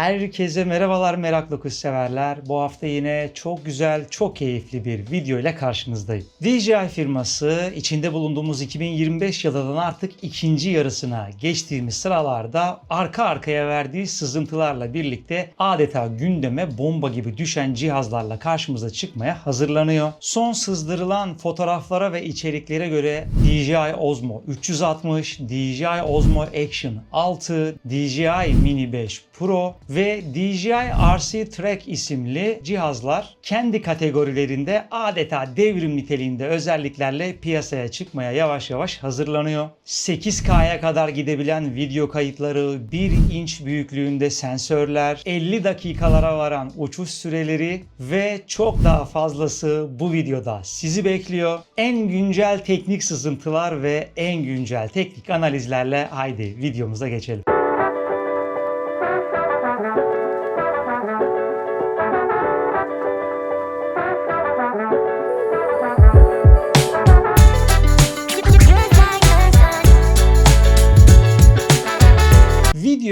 Herkese merhabalar meraklı kuş severler. Bu hafta yine çok güzel, çok keyifli bir video ile karşınızdayım. DJI firması içinde bulunduğumuz 2025 yılının artık ikinci yarısına geçtiğimiz sıralarda arka arkaya verdiği sızıntılarla birlikte adeta gündeme bomba gibi düşen cihazlarla karşımıza çıkmaya hazırlanıyor. Son sızdırılan fotoğraflara ve içeriklere göre DJI Osmo 360, DJI Osmo Action 6, DJI Mini 5 Pro ve DJI RC Track isimli cihazlar kendi kategorilerinde adeta devrim niteliğinde özelliklerle piyasaya çıkmaya yavaş yavaş hazırlanıyor. 8K'ya kadar gidebilen video kayıtları, 1 inç büyüklüğünde sensörler, 50 dakikalara varan uçuş süreleri ve çok daha fazlası bu videoda sizi bekliyor. En güncel teknik sızıntılar ve en güncel teknik analizlerle haydi videomuza geçelim.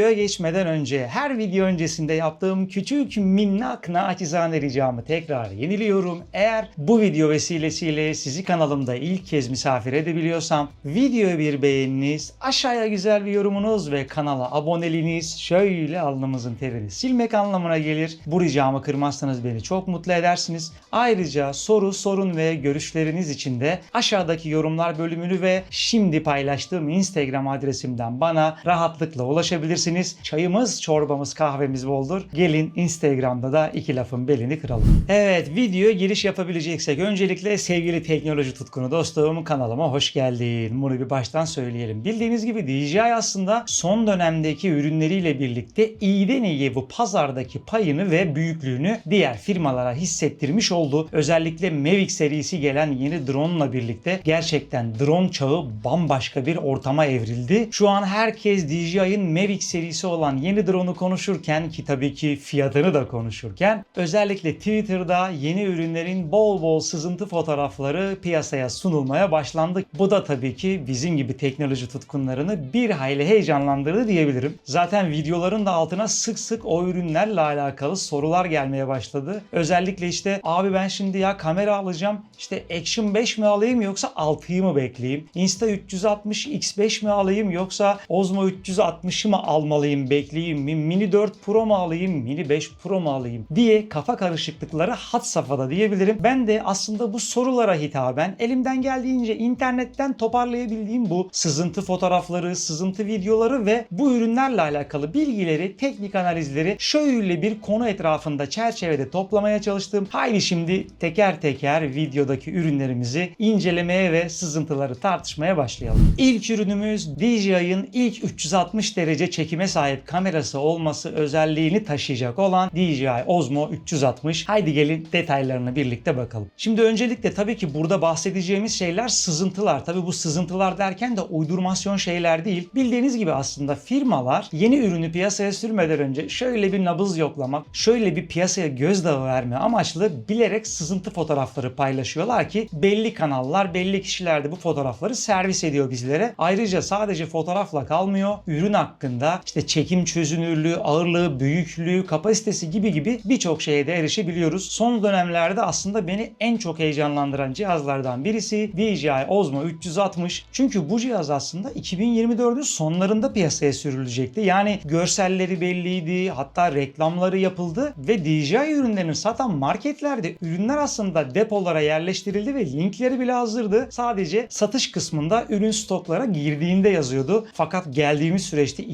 Videoya geçmeden önce her video öncesinde yaptığım küçük minnak naçizane ricamı tekrar yeniliyorum. Eğer bu video vesilesiyle sizi kanalımda ilk kez misafir edebiliyorsam videoya bir beğeniniz, aşağıya güzel bir yorumunuz ve kanala aboneliğiniz şöyle alnımızın terini silmek anlamına gelir. Bu ricamı kırmazsanız beni çok mutlu edersiniz. Ayrıca soru, sorun ve görüşleriniz için de aşağıdaki yorumlar bölümünü ve şimdi paylaştığım Instagram adresimden bana rahatlıkla ulaşabilirsiniz. Çayımız, çorbamız, kahvemiz boldur. Gelin Instagram'da da iki lafın belini kıralım. Evet videoya giriş yapabileceksek öncelikle sevgili teknoloji tutkunu dostum kanalıma hoş geldin. Bunu bir baştan söyleyelim. Bildiğiniz gibi DJI aslında son dönemdeki ürünleriyle birlikte iyiden iyiye bu pazardaki payını ve büyüklüğünü diğer firmalara hissettirmiş oldu. Özellikle Mavic serisi gelen yeni drone ile birlikte gerçekten drone çağı bambaşka bir ortama evrildi. Şu an herkes DJI'ın Mavic serisi olan yeni drone'u konuşurken ki tabii ki fiyatını da konuşurken özellikle Twitter'da yeni ürünlerin bol bol sızıntı fotoğrafları piyasaya sunulmaya başlandı. Bu da tabii ki bizim gibi teknoloji tutkunlarını bir hayli heyecanlandırdı diyebilirim. Zaten videoların da altına sık sık o ürünlerle alakalı sorular gelmeye başladı. Özellikle işte abi ben şimdi ya kamera alacağım işte Action 5 mi alayım yoksa 6'yı mı bekleyeyim? Insta 360 X5 mi alayım yoksa Osmo 360'ı mı almalıyım bekleyeyim mi? Mini 4 Pro mu alayım? Mini 5 Pro mu alayım? diye kafa karışıklıkları had safhada diyebilirim. Ben de aslında bu sorulara hitaben elimden geldiğince internetten toparlayabildiğim bu sızıntı fotoğrafları, sızıntı videoları ve bu ürünlerle alakalı bilgileri, teknik analizleri şöyle bir konu etrafında çerçevede toplamaya çalıştım. Haydi şimdi teker teker videodaki ürünlerimizi incelemeye ve sızıntıları tartışmaya başlayalım. İlk ürünümüz DJI'ın ilk 360 derece çekime sahip kamerası olması özelliğini taşıyacak olan DJI Osmo 360. Haydi gelin detaylarına birlikte bakalım. Şimdi öncelikle tabii ki burada bahsedeceğimiz şeyler sızıntılar. Tabii bu sızıntılar derken de uydurmasyon şeyler değil. Bildiğiniz gibi aslında firmalar yeni ürünü piyasaya sürmeden önce şöyle bir nabız yoklamak, şöyle bir piyasaya gözdağı verme amaçlı bilerek sızıntı fotoğrafları paylaşıyorlar ki belli kanallar, belli kişiler de bu fotoğrafları servis ediyor bizlere. Ayrıca sadece fotoğrafla kalmıyor. Ürün hakkında işte çekim çözünürlüğü, ağırlığı, büyüklüğü, kapasitesi gibi gibi birçok şeye de erişebiliyoruz. Son dönemlerde aslında beni en çok heyecanlandıran cihazlardan birisi DJI Osmo 360. Çünkü bu cihaz aslında 2024'ün sonlarında piyasaya sürülecekti. Yani görselleri belliydi, hatta reklamları yapıldı ve DJI ürünlerini satan marketlerde ürünler aslında depolara yerleştirildi ve linkleri bile hazırdı. Sadece satış kısmında ürün stoklara girdiğinde yazıyordu. Fakat geldiğimiz süreçte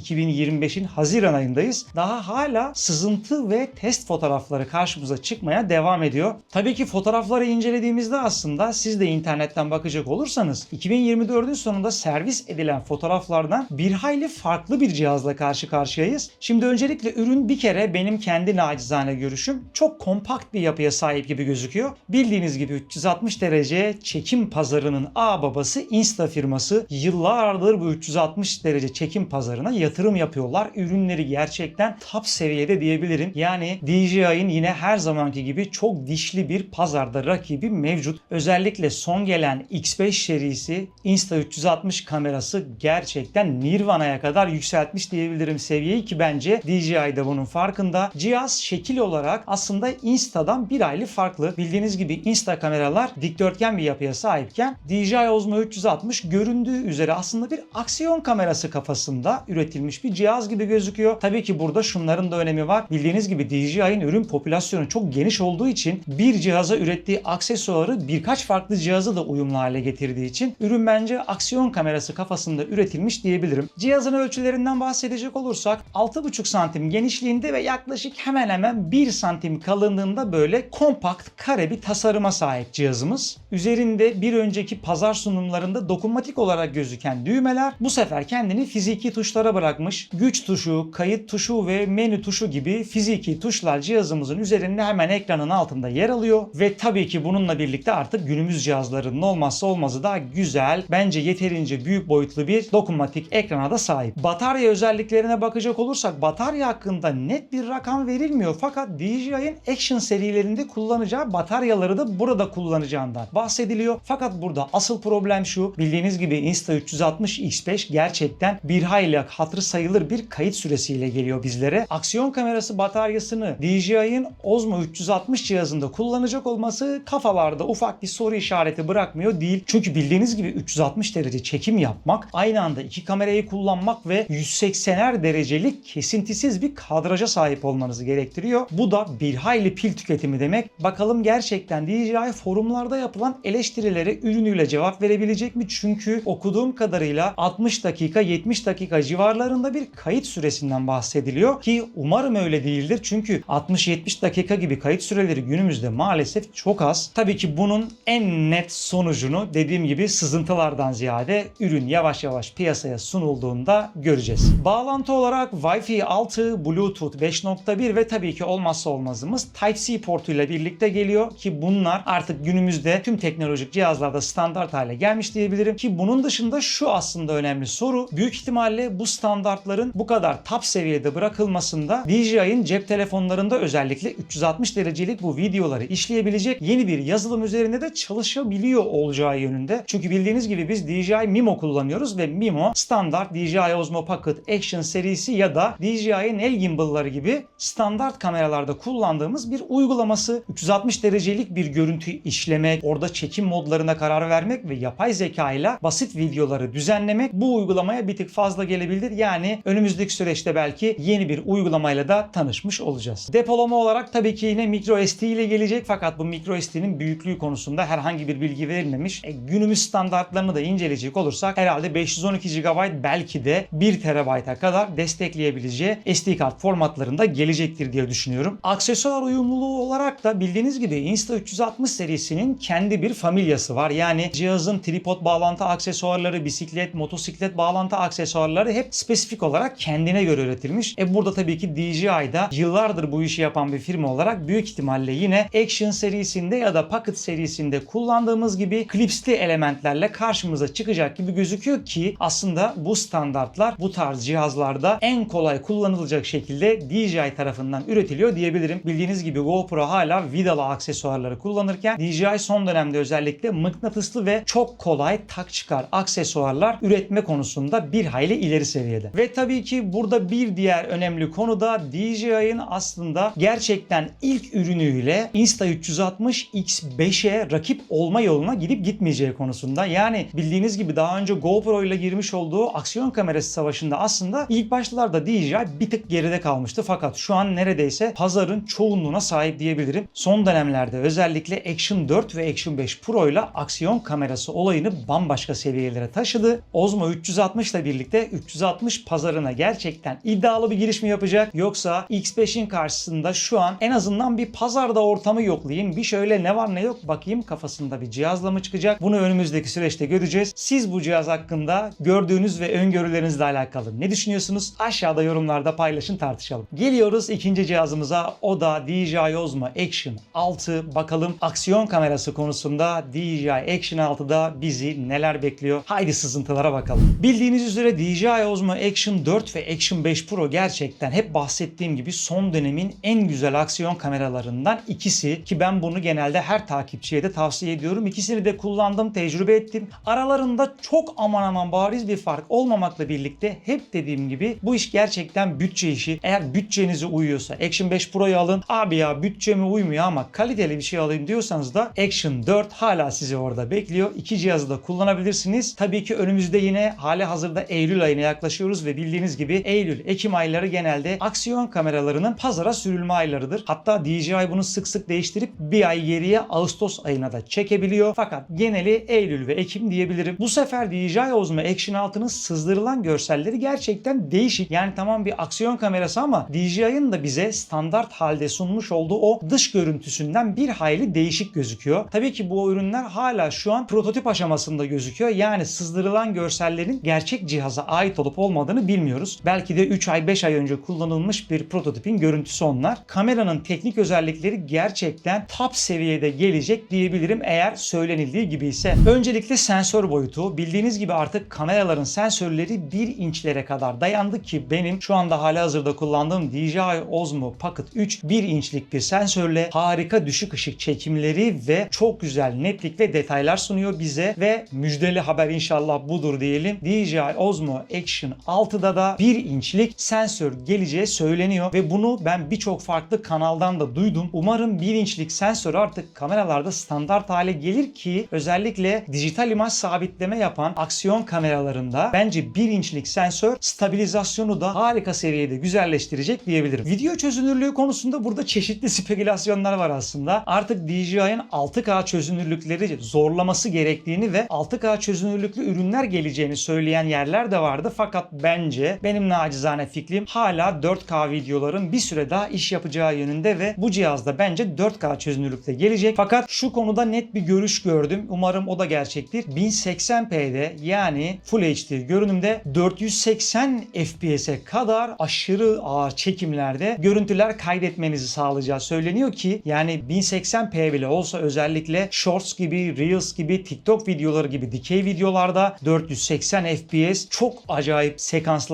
2025'in Haziran ayındayız. Daha hala sızıntı ve test fotoğrafları karşımıza çıkmaya devam ediyor. Tabii ki fotoğrafları incelediğimizde aslında siz de internetten bakacak olursanız 2024'ün sonunda servis edilen fotoğraflardan bir hayli farklı bir cihazla karşı karşıyayız. Şimdi öncelikle ürün bir kere benim kendi nacizane görüşüm çok kompakt bir yapıya sahip gibi gözüküyor. Bildiğiniz gibi 360 derece çekim pazarının A babası Insta firması yıllardır bu 360 derece çekim pazarına yatırım yapıyor yapıyorlar. Ürünleri gerçekten top seviyede diyebilirim. Yani DJI'ın yine her zamanki gibi çok dişli bir pazarda rakibi mevcut. Özellikle son gelen X5 serisi Insta360 kamerası gerçekten Nirvana'ya kadar yükseltmiş diyebilirim seviyeyi ki bence DJI de bunun farkında. Cihaz şekil olarak aslında Insta'dan bir aylı farklı. Bildiğiniz gibi Insta kameralar dikdörtgen bir yapıya sahipken DJI Osmo 360 göründüğü üzere aslında bir aksiyon kamerası kafasında üretilmiş bir cihaz gibi gözüküyor. Tabii ki burada şunların da önemi var. Bildiğiniz gibi DJI'nin ürün popülasyonu çok geniş olduğu için bir cihaza ürettiği aksesuarı birkaç farklı cihaza da uyumlu hale getirdiği için ürün bence aksiyon kamerası kafasında üretilmiş diyebilirim. Cihazın ölçülerinden bahsedecek olursak 6,5 santim genişliğinde ve yaklaşık hemen hemen 1 santim kalınlığında böyle kompakt kare bir tasarıma sahip cihazımız. Üzerinde bir önceki pazar sunumlarında dokunmatik olarak gözüken düğmeler bu sefer kendini fiziki tuşlara bırakmış. Güç tuşu, kayıt tuşu ve menü tuşu gibi fiziki tuşlar cihazımızın üzerinde hemen ekranın altında yer alıyor ve tabii ki bununla birlikte artık günümüz cihazlarının olmazsa olmazı da güzel, bence yeterince büyük boyutlu bir dokunmatik ekrana da sahip. Batarya özelliklerine bakacak olursak batarya hakkında net bir rakam verilmiyor fakat DJI'nin Action serilerinde kullanacağı bataryaları da burada kullanacağından bahsediliyor. Fakat burada asıl problem şu. Bildiğiniz gibi Insta360 X5 gerçekten bir hayli hatırı sayılır bir kayıt süresiyle geliyor bizlere. Aksiyon kamerası bataryasını DJI'nin Osmo 360 cihazında kullanacak olması kafalarda ufak bir soru işareti bırakmıyor değil. Çünkü bildiğiniz gibi 360 derece çekim yapmak, aynı anda iki kamerayı kullanmak ve 180'er derecelik kesintisiz bir kadraja sahip olmanızı gerektiriyor. Bu da bir hayli pil tüketimi demek. Bakalım gerçekten DJI forumlarda yapılan eleştirilere ürünüyle cevap verebilecek mi? Çünkü okuduğum kadarıyla 60 dakika 70 dakika civarlarında bir kayıt süresinden bahsediliyor ki umarım öyle değildir. Çünkü 60-70 dakika gibi kayıt süreleri günümüzde maalesef çok az. Tabii ki bunun en net sonucunu dediğim gibi sızıntılardan ziyade ürün yavaş yavaş piyasaya sunulduğunda göreceğiz. Bağlantı olarak Wi-Fi 6, Bluetooth 5.1 ve tabii ki olmazsa olmazımız Type-C portuyla birlikte geliyor ki bunlar artık günümüzde tüm teknolojik cihazlarda standart hale gelmiş diyebilirim ki bunun dışında şu aslında önemli soru. Büyük ihtimalle bu standartların bu kadar top seviyede bırakılmasında DJI'nin cep telefonlarında özellikle 360 derecelik bu videoları işleyebilecek yeni bir yazılım üzerinde de çalışabiliyor olacağı yönünde. Çünkü bildiğiniz gibi biz DJI Mimo kullanıyoruz ve Mimo standart DJI Osmo Pocket Action serisi ya da DJI'nin el gimbal'ları gibi standart kameralarda kullandığımız bir uygulaması. 360 derecelik bir görüntü işlemek, orada çekim modlarına karar vermek ve yapay zeka ile basit videoları düzenlemek bu uygulamaya bir tık fazla gelebilir. Yani önümüzdeki süreçte belki yeni bir uygulamayla da tanışmış olacağız. Depolama olarak tabii ki yine micro SD ile gelecek fakat bu micro SD'nin büyüklüğü konusunda herhangi bir bilgi verilmemiş. E, günümüz standartlarını da inceleyecek olursak herhalde 512 GB belki de 1 TB'a kadar destekleyebileceği SD kart formatlarında gelecektir diye düşünüyorum. Aksesuar uyumluluğu olarak da bildiğiniz gibi Insta360 serisinin kendi bir familyası var. Yani cihazın tripod bağlantı aksesuarları, bisiklet, motosiklet bağlantı aksesuarları hep spesifik olarak kendine göre üretilmiş. E burada tabii ki DJI'da yıllardır bu işi yapan bir firma olarak büyük ihtimalle yine Action serisinde ya da Pocket serisinde kullandığımız gibi klipsli elementlerle karşımıza çıkacak gibi gözüküyor ki aslında bu standartlar bu tarz cihazlarda en kolay kullanılacak şekilde DJI tarafından üretiliyor diyebilirim. Bildiğiniz gibi GoPro hala vidalı aksesuarları kullanırken DJI son dönemde özellikle mıknatıslı ve çok kolay tak çıkar aksesuarlar üretme konusunda bir hayli ileri seviyede. Ve tabii ki burada bir diğer önemli konu da DJI'nin aslında gerçekten ilk ürünüyle Insta360 X5'e rakip olma yoluna gidip gitmeyeceği konusunda. Yani bildiğiniz gibi daha önce GoPro ile girmiş olduğu aksiyon kamerası savaşında aslında ilk başlarda DJI bir tık geride kalmıştı. Fakat şu an neredeyse pazarın çoğunluğuna sahip diyebilirim. Son dönemlerde özellikle Action 4 ve Action 5 Pro ile aksiyon kamerası olayını bambaşka seviyelere taşıdı. Osmo 360 ile birlikte 360 pazarına gerçekten iddialı bir giriş mi yapacak yoksa X5'in karşısında şu an en azından bir pazarda ortamı yoklayayım. Bir şöyle ne var ne yok bakayım kafasında bir cihazla mı çıkacak? Bunu önümüzdeki süreçte göreceğiz. Siz bu cihaz hakkında gördüğünüz ve öngörülerinizle alakalı ne düşünüyorsunuz? Aşağıda yorumlarda paylaşın tartışalım. Geliyoruz ikinci cihazımıza. O da DJI Osmo Action 6. Bakalım aksiyon kamerası konusunda DJI Action 6'da bizi neler bekliyor? Haydi sızıntılara bakalım. Bildiğiniz üzere DJI Osmo Action Action 4 ve Action 5 Pro gerçekten hep bahsettiğim gibi son dönemin en güzel aksiyon kameralarından ikisi ki ben bunu genelde her takipçiye de tavsiye ediyorum. İkisini de kullandım, tecrübe ettim. Aralarında çok aman aman bariz bir fark olmamakla birlikte hep dediğim gibi bu iş gerçekten bütçe işi. Eğer bütçenize uyuyorsa Action 5 Pro'yu alın. Abi ya bütçeme uymuyor ama kaliteli bir şey alayım diyorsanız da Action 4 hala sizi orada bekliyor. İki cihazı da kullanabilirsiniz. Tabii ki önümüzde yine hali hazırda Eylül ayına yaklaşıyoruz ve bildiğiniz gibi Eylül, Ekim ayları genelde aksiyon kameralarının pazara sürülme aylarıdır. Hatta DJI bunu sık sık değiştirip bir ay geriye Ağustos ayına da çekebiliyor. Fakat geneli Eylül ve Ekim diyebilirim. Bu sefer DJI Osmo Action 6'nın sızdırılan görselleri gerçekten değişik. Yani tamam bir aksiyon kamerası ama DJI'ın da bize standart halde sunmuş olduğu o dış görüntüsünden bir hayli değişik gözüküyor. Tabii ki bu ürünler hala şu an prototip aşamasında gözüküyor. Yani sızdırılan görsellerin gerçek cihaza ait olup olmadığını bilmiyoruz. Belki de 3 ay 5 ay önce kullanılmış bir prototipin görüntüsü onlar. Kameranın teknik özellikleri gerçekten top seviyede gelecek diyebilirim eğer söylenildiği gibi ise. Öncelikle sensör boyutu. Bildiğiniz gibi artık kameraların sensörleri 1 inçlere kadar dayandı ki benim şu anda hala hazırda kullandığım DJI Osmo Pocket 3 1 inçlik bir sensörle harika düşük ışık çekimleri ve çok güzel netlik ve detaylar sunuyor bize ve müjdeli haber inşallah budur diyelim. DJI Osmo Action 6'da da 1 inçlik sensör geleceği söyleniyor ve bunu ben birçok farklı kanaldan da duydum. Umarım 1 inçlik sensör artık kameralarda standart hale gelir ki özellikle dijital imaj sabitleme yapan aksiyon kameralarında bence 1 inçlik sensör stabilizasyonu da harika seviyede güzelleştirecek diyebilirim. Video çözünürlüğü konusunda burada çeşitli spekülasyonlar var aslında. Artık DJI'ın 6K çözünürlükleri zorlaması gerektiğini ve 6K çözünürlüklü ürünler geleceğini söyleyen yerler de vardı. Fakat bence benim nacizane fikrim hala 4K videoların bir süre daha iş yapacağı yönünde ve bu cihazda bence 4K çözünürlükte gelecek. Fakat şu konuda net bir görüş gördüm. Umarım o da gerçektir. 1080p'de yani Full HD görünümde 480 FPS'e kadar aşırı ağır çekimlerde görüntüler kaydetmenizi sağlayacağı söyleniyor ki yani 1080p bile olsa özellikle Shorts gibi, Reels gibi, TikTok videoları gibi dikey videolarda 480 FPS çok acayip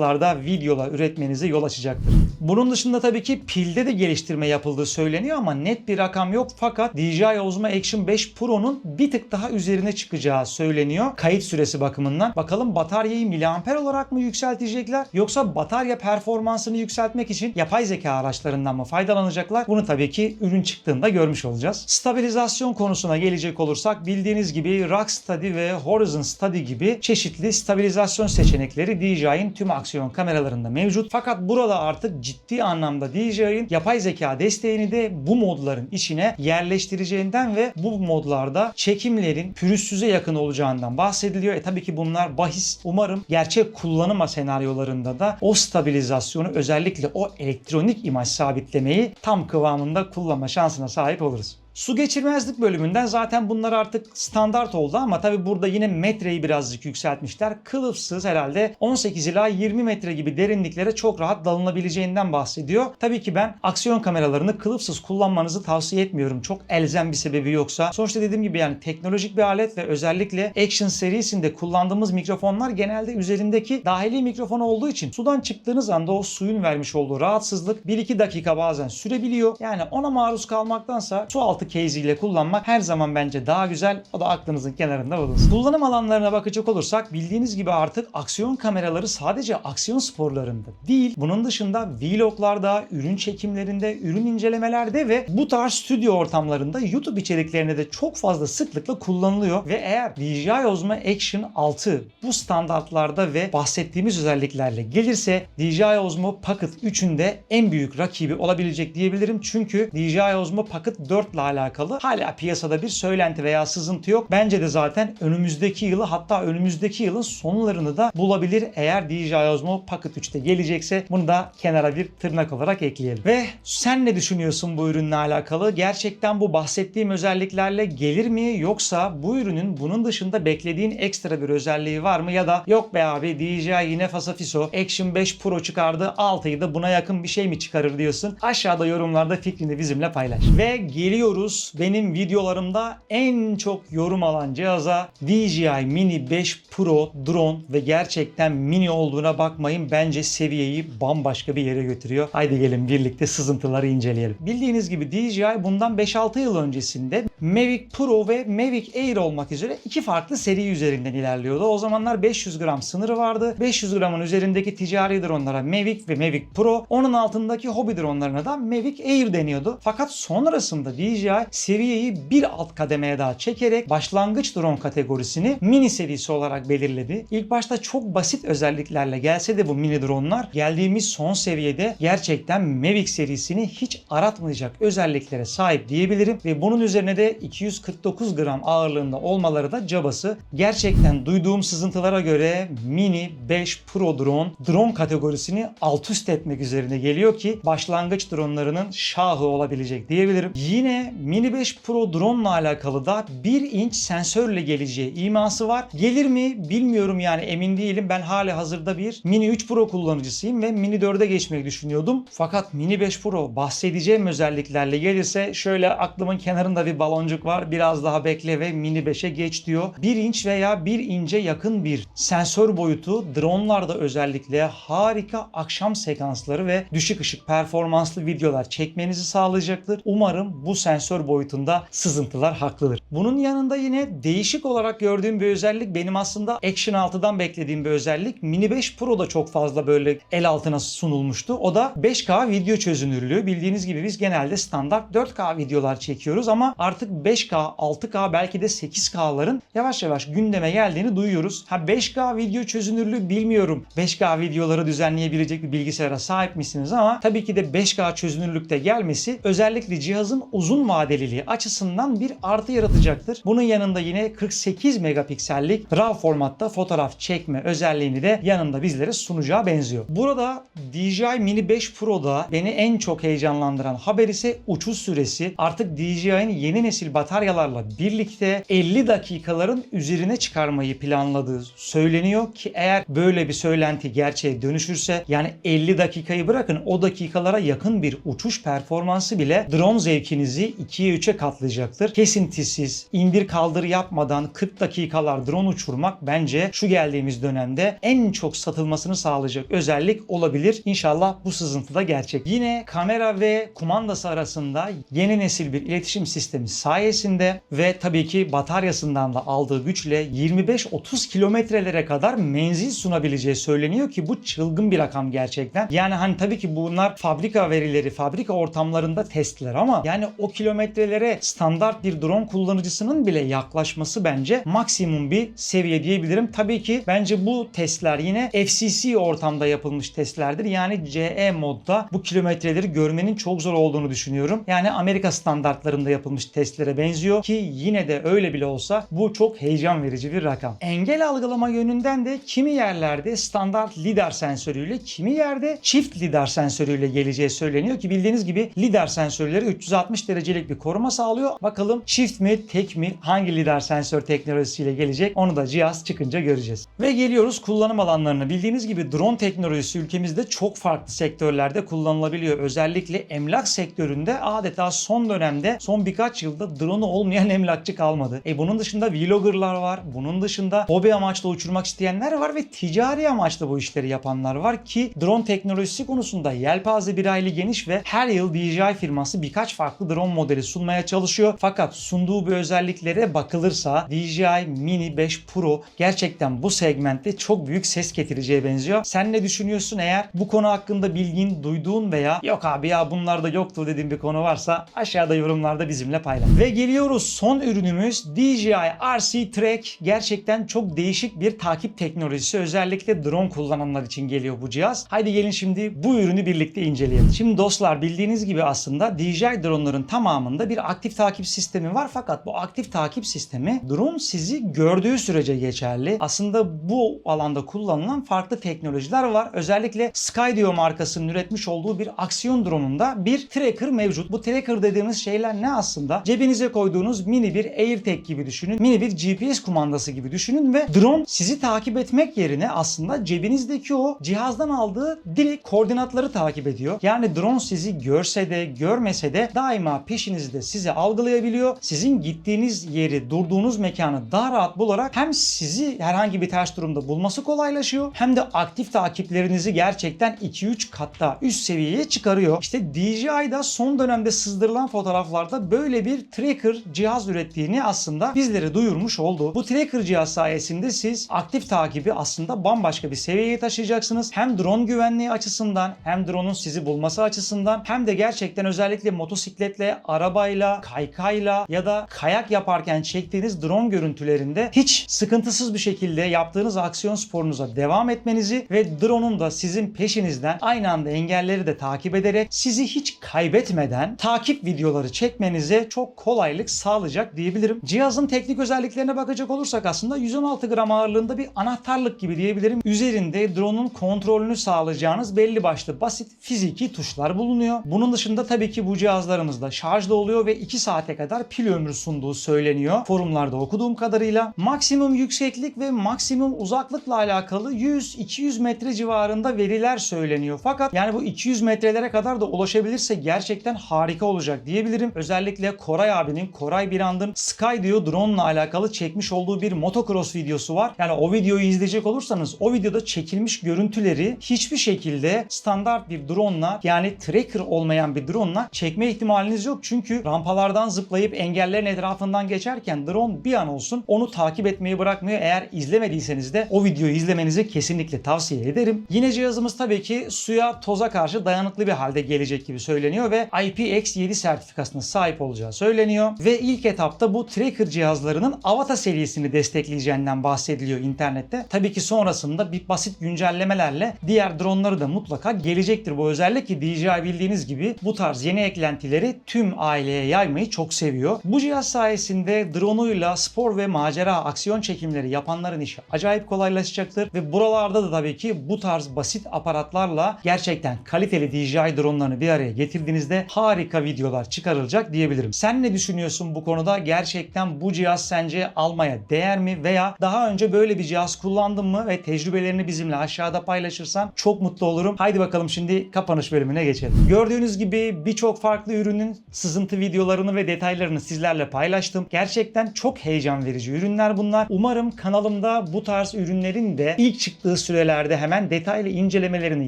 sekanslarda videolar üretmenize yol açacaktır. Bunun dışında tabii ki pilde de geliştirme yapıldığı söyleniyor ama net bir rakam yok fakat DJI Osmo Action 5 Pro'nun bir tık daha üzerine çıkacağı söyleniyor kayıt süresi bakımından. Bakalım bataryayı miliamper olarak mı yükseltecekler yoksa batarya performansını yükseltmek için yapay zeka araçlarından mı faydalanacaklar? Bunu tabii ki ürün çıktığında görmüş olacağız. Stabilizasyon konusuna gelecek olursak bildiğiniz gibi Rock Steady ve Horizon Steady gibi çeşitli stabilizasyon seçenekleri DJI'nin tüm aksiyon kameralarında mevcut. Fakat burada artık ciddi anlamda DJI'nin yapay zeka desteğini de bu modların içine yerleştireceğinden ve bu modlarda çekimlerin pürüzsüze yakın olacağından bahsediliyor. E tabii ki bunlar bahis. Umarım gerçek kullanım senaryolarında da o stabilizasyonu özellikle o elektronik imaj sabitlemeyi tam kıvamında kullanma şansına sahip oluruz. Su geçirmezlik bölümünden zaten bunlar artık standart oldu ama tabi burada yine metreyi birazcık yükseltmişler. Kılıfsız herhalde 18 ila 20 metre gibi derinliklere çok rahat dalınabileceğinden bahsediyor. Tabii ki ben aksiyon kameralarını kılıfsız kullanmanızı tavsiye etmiyorum. Çok elzem bir sebebi yoksa. Sonuçta dediğim gibi yani teknolojik bir alet ve özellikle Action serisinde kullandığımız mikrofonlar genelde üzerindeki dahili mikrofon olduğu için sudan çıktığınız anda o suyun vermiş olduğu rahatsızlık 1-2 dakika bazen sürebiliyor. Yani ona maruz kalmaktansa su altı case ile kullanmak her zaman bence daha güzel. O da aklınızın kenarında bulunsun. Kullanım alanlarına bakacak olursak bildiğiniz gibi artık aksiyon kameraları sadece aksiyon sporlarında değil. Bunun dışında vloglarda, ürün çekimlerinde, ürün incelemelerde ve bu tarz stüdyo ortamlarında YouTube içeriklerine de çok fazla sıklıkla kullanılıyor ve eğer DJI Osmo Action 6 bu standartlarda ve bahsettiğimiz özelliklerle gelirse DJI Osmo Pocket 3'ün de en büyük rakibi olabilecek diyebilirim. Çünkü DJI Osmo Pocket 4 ile alakalı hala piyasada bir söylenti veya sızıntı yok. Bence de zaten önümüzdeki yılı hatta önümüzdeki yılın sonlarını da bulabilir eğer DJI Osmo Pocket 3'te gelecekse bunu da kenara bir tırnak olarak ekleyelim. Ve sen ne düşünüyorsun bu ürünle alakalı? Gerçekten bu bahsettiğim özelliklerle gelir mi yoksa bu ürünün bunun dışında beklediğin ekstra bir özelliği var mı ya da yok be abi DJI yine fasafiso Action 5 Pro çıkardı 6'yı da buna yakın bir şey mi çıkarır diyorsun? Aşağıda yorumlarda fikrini bizimle paylaş. Ve geliyoruz geliyoruz benim videolarımda en çok yorum alan cihaza DJI Mini 5 Pro drone ve gerçekten mini olduğuna bakmayın bence seviyeyi bambaşka bir yere götürüyor. Haydi gelin birlikte sızıntıları inceleyelim. Bildiğiniz gibi DJI bundan 5-6 yıl öncesinde Mavic Pro ve Mavic Air olmak üzere iki farklı seri üzerinden ilerliyordu. O zamanlar 500 gram sınırı vardı. 500 gramın üzerindeki ticari dronlara Mavic ve Mavic Pro, onun altındaki hobi dronlarına da Mavic Air deniyordu. Fakat sonrasında DJI seviyeyi bir alt kademeye daha çekerek başlangıç drone kategorisini mini serisi olarak belirledi. İlk başta çok basit özelliklerle gelse de bu mini dronelar geldiğimiz son seviyede gerçekten Mavic serisini hiç aratmayacak özelliklere sahip diyebilirim ve bunun üzerine de 249 gram ağırlığında olmaları da cabası. Gerçekten duyduğum sızıntılara göre Mini 5 Pro drone drone kategorisini alt üst etmek üzerine geliyor ki başlangıç dronlarının şahı olabilecek diyebilirim. Yine Mini 5 Pro drone ile alakalı da 1 inç sensörle geleceği iması var. Gelir mi bilmiyorum yani emin değilim. Ben hali hazırda bir Mini 3 Pro kullanıcısıyım ve Mini 4'e geçmeyi düşünüyordum. Fakat Mini 5 Pro bahsedeceğim özelliklerle gelirse şöyle aklımın kenarında bir baloncuk var. Biraz daha bekle ve Mini 5'e geç diyor. 1 inç veya 1 ince yakın bir sensör boyutu dronlarda özellikle harika akşam sekansları ve düşük ışık performanslı videolar çekmenizi sağlayacaktır. Umarım bu sensör boyutunda sızıntılar haklıdır. Bunun yanında yine değişik olarak gördüğüm bir özellik benim aslında Action 6'dan beklediğim bir özellik. Mini 5 Pro'da çok fazla böyle el altına sunulmuştu. O da 5K video çözünürlüğü. Bildiğiniz gibi biz genelde standart 4K videolar çekiyoruz ama artık 5K, 6K belki de 8K'ların yavaş yavaş gündeme geldiğini duyuyoruz. Ha 5K video çözünürlüğü bilmiyorum. 5K videoları düzenleyebilecek bir bilgisayara sahip misiniz ama tabii ki de 5K çözünürlükte gelmesi özellikle cihazın uzun vadeliliği açısından bir artı yaratacaktır. Bunun yanında yine 48 megapiksellik RAW formatta fotoğraf çekme özelliğini de yanında bizlere sunacağı benziyor. Burada DJI Mini 5 Pro'da beni en çok heyecanlandıran haber ise uçuş süresi. Artık DJI'nin yeni nesil bataryalarla birlikte 50 dakikaların üzerine çıkarmayı planladığı söyleniyor ki eğer böyle bir söylenti gerçeğe dönüşürse yani 50 dakikayı bırakın o dakikalara yakın bir uçuş performansı bile drone zevkinizi 2'ye 3'e katlayacaktır. Kesintisiz, indir kaldır yapmadan 40 dakikalar drone uçurmak bence şu geldiğimiz dönemde en çok satılmasını sağlayacak özellik olabilir. İnşallah bu sızıntı da gerçek. Yine kamera ve kumandası arasında yeni nesil bir iletişim sistemi sayesinde ve tabii ki bataryasından da aldığı güçle 25-30 kilometrelere kadar menzil sunabileceği söyleniyor ki bu çılgın bir rakam gerçekten. Yani hani tabii ki bunlar fabrika verileri, fabrika ortamlarında testler ama yani o kilometrelere standart bir drone kullanıcısının bile yaklaşması bence maksimum bir seviye diyebilirim. Tabii ki bence bu testler yine FCC ortamda yapılmış testlerdir. Yani CE modda bu kilometreleri görmenin çok zor olduğunu düşünüyorum. Yani Amerika standartlarında yapılmış testlere benziyor ki yine de öyle bile olsa bu çok heyecan verici bir rakam. Engel algılama yönünden de kimi yerlerde standart lidar sensörüyle kimi yerde çift lidar sensörüyle geleceği söyleniyor ki bildiğiniz gibi lidar sensörleri 360 derecelik bir koruma sağlıyor. Bakalım çift mi tek mi hangi lidar sensör teknolojisiyle gelecek onu da cihaz çıkınca göreceğiz. Ve geliyoruz kullanım alanlarına. Bildiğiniz gibi drone teknolojisi ülkemizde çok farklı sektörlerde kullanılabiliyor. Özellikle emlak sektöründe adeta son dönemde son birkaç yılda drone'u olmayan emlakçı kalmadı. E bunun dışında vloggerlar var. Bunun dışında hobi amaçlı uçurmak isteyenler var ve ticari amaçlı bu işleri yapanlar var ki drone teknolojisi konusunda yelpaze bir aylı geniş ve her yıl DJI firması birkaç farklı drone modeli sunmaya çalışıyor. Fakat sunduğu bu özelliklere bakılırsa DJI Mini 5 Pro gerçekten bu segmentte çok büyük ses getireceğe benziyor. Sen ne düşünüyorsun eğer bu konu hakkında bilgin, duyduğun veya yok abi ya bunlarda yoktu dediğin bir konu varsa aşağıda yorumlarda bizimle paylaş. Ve geliyoruz son ürünümüz DJI RC Track. Gerçekten çok değişik bir takip teknolojisi. Özellikle drone kullananlar için geliyor bu cihaz. Haydi gelin şimdi bu ürünü birlikte inceleyelim. Şimdi dostlar bildiğiniz gibi aslında DJI dronların tamamında bir aktif takip sistemi var fakat bu aktif takip sistemi drone sizi gördüğü sürece geçerli. Aslında bu alanda kullanılan farklı teknolojiler var. Özellikle Skydio markasının üretmiş olduğu bir aksiyon drone'unda bir tracker mevcut. Bu tracker dediğimiz şeyler ne aslında? Cebin cebinize koyduğunuz mini bir AirTag gibi düşünün. Mini bir GPS kumandası gibi düşünün ve drone sizi takip etmek yerine aslında cebinizdeki o cihazdan aldığı direkt koordinatları takip ediyor. Yani drone sizi görse de görmese de daima peşinizde sizi algılayabiliyor. Sizin gittiğiniz yeri, durduğunuz mekanı daha rahat bularak hem sizi herhangi bir ters durumda bulması kolaylaşıyor hem de aktif takiplerinizi gerçekten 2-3 katta üst seviyeye çıkarıyor. İşte DJI da son dönemde sızdırılan fotoğraflarda böyle bir tracker cihaz ürettiğini aslında bizlere duyurmuş oldu. Bu tracker cihaz sayesinde siz aktif takibi aslında bambaşka bir seviyeye taşıyacaksınız. Hem drone güvenliği açısından hem drone'un sizi bulması açısından hem de gerçekten özellikle motosikletle, arabayla, kaykayla ya da kayak yaparken çektiğiniz drone görüntülerinde hiç sıkıntısız bir şekilde yaptığınız aksiyon sporunuza devam etmenizi ve drone'un da sizin peşinizden aynı anda engelleri de takip ederek sizi hiç kaybetmeden takip videoları çekmenize çok kolaylık sağlayacak diyebilirim. Cihazın teknik özelliklerine bakacak olursak aslında 116 gram ağırlığında bir anahtarlık gibi diyebilirim. Üzerinde drone'un kontrolünü sağlayacağınız belli başlı basit fiziki tuşlar bulunuyor. Bunun dışında tabii ki bu cihazlarımızda şarjda oluyor ve 2 saate kadar pil ömrü sunduğu söyleniyor. Forumlarda okuduğum kadarıyla maksimum yükseklik ve maksimum uzaklıkla alakalı 100-200 metre civarında veriler söyleniyor. Fakat yani bu 200 metrelere kadar da ulaşabilirse gerçekten harika olacak diyebilirim. Özellikle Koray abinin, Koray Birand'ın Skydio drone ile alakalı çekmiş olduğu bir motocross videosu var. Yani o videoyu izleyecek olursanız o videoda çekilmiş görüntüleri hiçbir şekilde standart bir drone'la yani tracker olmayan bir drone'la çekme ihtimaliniz yok. Çünkü rampalardan zıplayıp engellerin etrafından geçerken drone bir an olsun onu takip etmeyi bırakmıyor. Eğer izlemediyseniz de o videoyu izlemenizi kesinlikle tavsiye ederim. Yine cihazımız tabii ki suya, toza karşı dayanıklı bir halde gelecek gibi söyleniyor ve IPX7 sertifikasına sahip olacağı söyleniyor. Ve ilk etapta bu tracker cihazlarının Avata serisini destekleyeceğinden bahsediliyor internette. Tabii ki sonrasında bir basit güncellemelerle diğer dronları da mutlaka gelecektir bu özellik ki DJI bildiğiniz gibi bu tarz yeni eklentileri tüm aileye yaymayı çok seviyor. Bu cihaz sayesinde drone'uyla spor ve macera aksiyon çekimleri yapanların işi acayip kolaylaşacaktır ve buralarda da tabii ki bu tarz basit aparatlarla gerçekten kaliteli DJI drone'larını bir araya getirdiğinizde harika videolar çıkarılacak diyebilirim. Sen ne düşünüyorsun bu konuda? Gerçekten bu cihaz sence almaya değer mi? Veya daha önce böyle bir cihaz kullandın mı ve tecrübelerini bizimle aşağıda paylaşırsan çok mutlu olurum. Haydi bakalım şimdi kapanış bölümüne geçelim. Gördüğünüz gibi birçok farklı ürünün sızıntı videolarını ve detaylarını sizlerle paylaştım. Gerçekten çok heyecan verici ürünler bunlar. Umarım kanalımda bu tarz ürünlerin de ilk çıktığı sürelerde hemen detaylı incelemelerini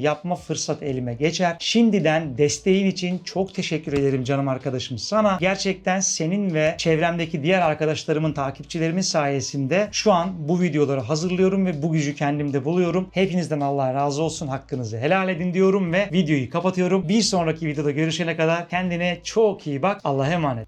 yapma fırsat elime geçer. Şimdiden desteğin için çok teşekkür ederim canım arkadaşım sana. Gerçekten senin ve çevremdeki diğer arkadaşlarımın, takipçilerimin sayesinde şu an bu videoları hazırlıyorum ve bu gücü kendimde buluyorum. Hepinizden Allah razı olsun. Hakkınızı helal edin diyorum ve videoyu kapatıyorum. Bir sonraki videoda görüşene kadar kendine çok iyi bak. Allah'a emanet.